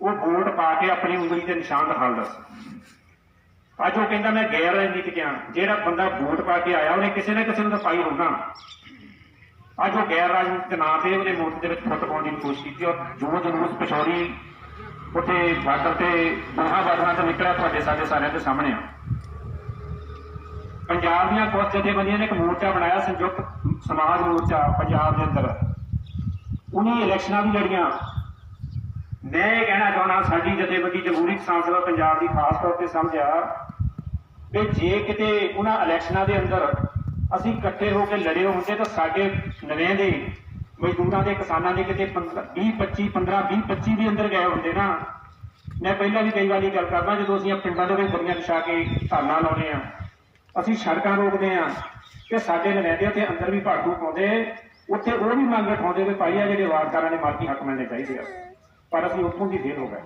ਆਪਣੀ ਉਂਗਲੀ ਤੇ ਨਿਸ਼ਾਨ ਦਾ ਹਾਲ ਅੱਜ ਉਹ ਕਹਿੰਦਾ, ਮੈਂ ਗੈਰ ਰਾਜਨੀਤਿਕ ਆ ਜਿਹੜਾ ਬੰਦਾ ਵੋਟ ਪਾ ਕੇ ਆਇਆ, ਉਹਨੇ ਕਿਸੇ ਨਾ ਕਿਸੇ ਨੂੰ ਤਾਂ ਪਾਈ ਹੋਣਾ ਅੱਜ ਉਹ ਗੈਰ ਰਾਜਨੀਤਿਕ ਨਾਂ ਤੇ ਉਹਦੇ ਮੂਰਤ ਦੇ ਵਿੱਚ ਫੁੱਟ ਪਾਉਣ ਦੀ ਕੋਸ਼ਿਸ਼ ਕੀਤੀ ਔਰ ਜੋ ਜਲੂਸ ਪਿਛੋੜੀ ਉੱਥੇ ਬਾਰਡਰ ਤੇ ਦੋਹਾਂ ਬਾਰਡਰਾਂ ਤੋਂ ਨਿਕਲਿਆ ਤੁਹਾਡੇ ਸਾਡੇ ਸਾਰਿਆਂ ਦੇ ਸਾਹਮਣੇ। ਆ ਪੰਜਾਬ ਦੀਆਂ ਕੁਝ ਜਥੇਬੰਦੀਆਂ ਨੇ ਇੱਕ ਮੋਰਚਾ ਬਣਾਇਆ, ਸੰਯੁਕਤ ਸਮਾਜ ਮੋਰਚਾ ਪੰਜਾਬ ਦੇ ਅੰਦਰ। ਉਹਨੀ ਇਲੈਕਸ਼ਨਾਂ ਵੀ ਲੜੀਆਂ। ਮੈਂ ਇਹ ਕਹਿਣਾ ਚਾਹੁੰਦਾ, ਸਾਡੀ ਜਥੇਬੰਦੀ ਜਮਹੂਰੀ ਕਿਸਾਨ ਸਭਾ ਪੰਜਾਬ ਦੀ ਖਾਸ ਤੌਰ ਤੇ ਸਮਝਿਆ ਕਿ ਜੇ ਕਿਤੇ ਉਹਨਾਂ ਇਲੈਕਸ਼ਨਾਂ ਦੇ ਅੰਦਰ ਅਸੀਂ ਇਕੱਠੇ ਹੋ ਕੇ ਲੜੇ ਹੁੰਦੇ ਤਾਂ ਸਾਡੇ ਨਵੇਂਦੇ ਮਜ਼ਦੂਰਾਂ ਦੇ, ਕਿਸਾਨਾਂ ਦੇ ਕਿਤੇ 20 25 15 20 25 ਦੇ ਅੰਦਰ ਗਏ ਹੁੰਦੇ ਨਾ, ਮੈਂ ਪਹਿਲਾਂ ਵੀ ਕਈ ਵਾਰੀ ਗੱਲ ਕਰਦਾ, ਜਦੋਂ ਅਸੀਂ ਪਿੰਡਾਂ ਦੇ ਵਿੱਚ ਬੜੀਆਂ ਵਿਛਾ ਕੇ ਧਰਨਾ ਲਾਉਨੇ ਆ ਅਸੀਂ ਸੜਕਾਂ ਰੋਕਦੇ ਆ ਕਿ ਸਾਡੇ ਨਵੇਂਦੇ ਉੱਥੇ ਅੰਦਰ ਵੀ ਭਾੜੂ ਪਾਉਂਦੇ, ਉੱਥੇ ਉਹ ਵੀ ਮੰਗ ਉਠਾਉਂਦੇ ਵੀ ਭਾਈ ਆ ਜਿਹੜੇ ਵਾਰਦਾਰਾਂ ਨੇ, ਮਾਲਕੀ ਹੱਕ ਮਿਲਣੇ ਚਾਹੀਦੇ ਆ। ਪਰ ਅਸੀਂ ਉੱਥੋਂ ਦੀ ਫੇਲ ਹੋ ਗਏ।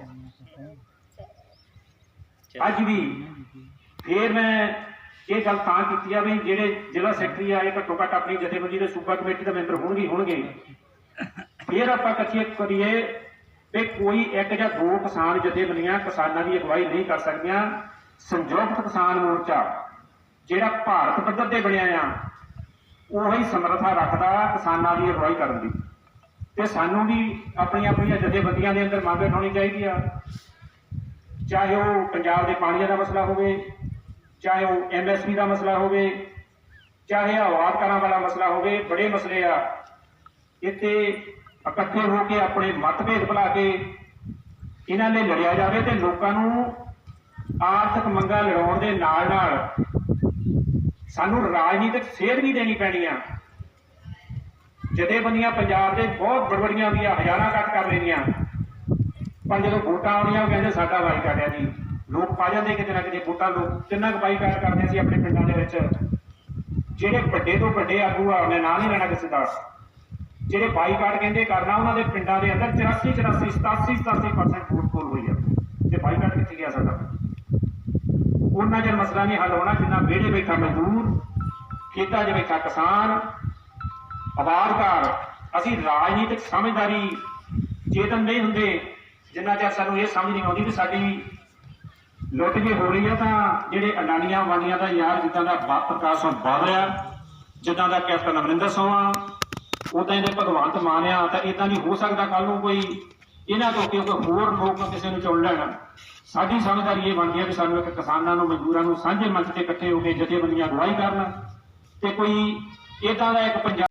ਅੱਜ ਵੀ ਫੇਰ ਮੈਂ ਇਹ ਗੱਲ ਤਾਂ ਕੀਤੀ ਆ ਵੀ ਜਿਹੜੇ ਜ਼ਿਲ੍ਹਾ ਸੈਕਟਰੀ ਆਏ ਘੱਟੋ ਘੱਟ ਆਪਣੀ ਜਥੇਬੰਦੀ ਦੇ ਸੂਬਾ ਕਮੇਟੀ ਦੇ ਮੈਂਬਰ ਹੋਣਗੇ ਹੋਣਗੇ। ਫੇਰ ਆਪਾਂ ਇਕੱਠੇ ਕਰੀਏ ਵੀ ਕੋਈ ਇੱਕ ਜਾਂ ਦੋ ਕਿਸਾਨ ਜਥੇਬੰਦੀਆਂ ਕਿਸਾਨਾਂ ਦੀ ਅਗਵਾਈ ਨਹੀਂ ਕਰ ਸਕਦੀਆਂ। ਸੰਯੁਕਤ ਕਿਸਾਨ ਮੋਰਚਾ, ਜਿਹੜਾ ਭਾਰਤ ਪੱਧਰ ਤੇ ਬਣਿਆ ਆ, ਉਹੀ ਸਮਰੱਥਾ ਰੱਖਦਾ ਕਿਸਾਨਾਂ ਦੀ ਅਗਵਾਈ ਕਰਨ ਦੀ। ਤੇ ਸਾਨੂੰ ਵੀ ਆਪਣੀਆਂ ਆਪਣੀਆਂ ਜਥੇਬੰਦੀਆਂ ਦੇ ਅੰਦਰ ਮੰਗ ਉਠਾਉਣੀ ਚਾਹੀਦੀ ਆ। ਚਾਹੇ ਉਹ ਪੰਜਾਬ ਦੇ ਪਾਣੀਆਂ ਦਾ ਮਸਲਾ ਹੋਵੇ, ਚਾਹੇ ਉਹ ਐਮਐਸਪੀ ਦਾ ਮਸਲਾ ਹੋਵੇ, ਚਾਹੇ ਆਵਾਜ਼ ਕਰਾਂ ਵਾਲਾ ਮਸਲਾ ਹੋਵੇ, ਬੜੇ ਮਸਲੇ ਆ। ਇੱਥੇ ਇਕੱਠੇ ਹੋ ਕੇ ਆਪਣੇ ਮਤਭੇਦ ਭੁਲਾ ਕੇ ਇਹਨਾਂ ਲਈ ਲੜਿਆ ਜਾਵੇ ਤੇ ਲੋਕਾਂ ਨੂੰ ਆਰਥਿਕ ਮੰਗਾਂ ਲੜਾਉਣ ਦੇ ਨਾਲ ਨਾਲ ਸਾਨੂੰ ਰਾਜਨੀਤਿਕ ਸੇਧ ਵੀ ਦੇਣੀ ਪੈਣੀ ਆ। ਜਥੇਬੰਦੀਆਂ ਪੰਜਾਬ ਦੇ ਬਹੁਤ ਬੜਬੜੀਆਂ ਵੀ ਹਜ਼ਾਰਾਂ ਕੱਟ ਕਰ ਲੈਣੀਆਂ ਪਰ ਜਦੋਂ ਵੋਟਾਂ ਆਉਣੀਆਂ ਉਹ ਕਹਿੰਦੇ ਸਾਡਾ ਬਾਈਕਾਟ ਆ ਜੀ। ਲੋਕ ਪਾ ਜਾਂਦੇ ਕਿਤੇ ਨਾ ਕਿਤੇ ਵੋਟਾਂ ਲੋਕ ਕਿੰਨਾ ਕੁ ਬਾਈਕਾਟ ਕਰਦੇ ਸੀ ਆਪਣੇ ਪਿੰਡਾਂ ਦੇ ਵਿੱਚ। ਜਿਹੜੇ ਵੱਡੇ ਤੋਂ ਵੱਡੇ ਆਗੂ ਆ, ਉਹਨੇ ਨਾਂ ਨਹੀਂ ਲੈਣਾ ਕਿਸੇ ਦਾ। ਜਿਹੜੇ ਬਾਈਕਾਟ ਕਹਿੰਦੇ ਕਰਨਾ, ਉਹਨਾਂ ਦੇ ਪਿੰਡਾਂ ਦੇ ਅੰਦਰ 84 84 87 87% ਵੋਟ ਕੋਲ ਹੋਈ ਆ। ਤੇ ਬਾਈਕਾਟ ਕਿੱਥੇ ਗਿਆ ਸਾਡਾ? ਉਹਨਾਂ ਜੇ ਮਸਲਾ ਨਹੀਂ ਹੱਲ ਹੋਣਾ, ਜਿੰਨਾ ਵਿਹੜੇ ਬੈਠਾ ਮਜ਼ਦੂਰ, ਖੇਤਾਂ 'ਚ ਬੈਠਾ ਕਿਸਾਨ ਆਵਾਜ਼ਕਾਰ ਅਸੀਂ ਰਾਜਨੀਤਿਕ ਸਮਝਦਾਰੀ ਚੇਤਨ ਨਹੀਂ ਹੁੰਦੇ, ਜਿੰਨਾ ਚਿਰ ਸਾਨੂੰ ਇਹ ਸਮਝ ਨਹੀਂ ਆਉਂਦੀ ਵੀ ਸਾਡੀ ਲੁੱਟ ਜੇ ਹੋ ਰਹੀ ਆ ਤਾਂ ਜਿਹੜੇ ਅਡਾਨੀਆਂ ਵਾਲੀਆਂ ਦਾ ਯਾਰ ਜਿੱਦਾਂ ਦਾ ਬਾ- ਪ੍ਰਕਾਸ਼ ਸਿੰਘ ਬਾਦਲ ਆ, ਜਿੱਦਾਂ ਦਾ ਕੈਪਟਨ ਅਮਰਿੰਦਰ ਸਿੰਘ ਆ ਉਦਾਂ ਦੇ ਭਗਵੰਤ ਮਾਨ ਆ, ਤਾਂ ਇਦਾਂ ਨਹੀਂ ਹੋ ਸਕਦਾ ਕੱਲ ਨੂੰ ਕੋਈ ਇਹਨਾਂ ਤੋਂ ਕਿਉਂਕਿ ਹੋਰ ਲੋਕ ਕਿਸੇ ਨੂੰ ਚੁਣ ਲੈਣ। ਸਾਡੀ ਸਮਝਦਾਰੀ ਇਹ ਬਣਦੀ ਹੈ ਕਿ ਸਾਨੂੰ ਇੱਕ ਕਿਸਾਨਾਂ ਨੂੰ, ਮਜ਼ਦੂਰਾਂ ਨੂੰ ਸਾਂਝੇ ਮੰਚ ਤੇ ਇਕੱਠੇ ਹੋ ਕੇ ਜਥੇਬੰਦੀਆਂ ਅਗਵਾਈ ਕਰਨ ਤੇ ਕੋਈ ਇਦਾਂ ਦਾ ਇੱਕ ਪੰਜਾਬ